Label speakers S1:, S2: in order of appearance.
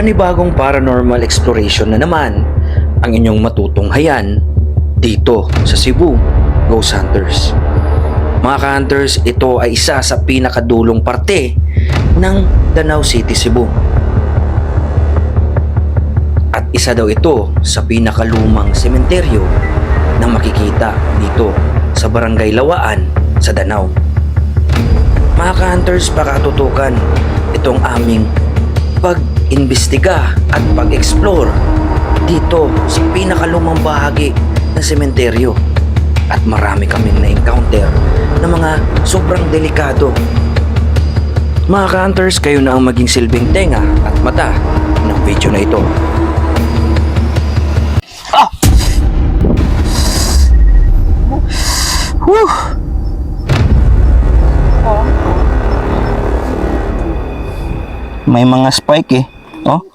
S1: panibagong paranormal exploration na naman ang inyong matutunghayan dito sa Cebu Ghost Hunters. Mga ka-hunters, ito ay isa sa pinakadulong parte ng Danau City, Cebu. At isa daw ito sa pinakalumang sementeryo na makikita dito sa Barangay Lawaan sa Danau. Mga ka-hunters, pakatutukan itong aming pag-imbestiga at pag-explore dito sa pinakalumang bahagi ng sementeryo. At marami kaming na-encounter na mga sobrang delikado. Mga ka-hunters, kayo na ang maging silbing tenga at mata ng video na ito.
S2: May mga spike eh. 啊？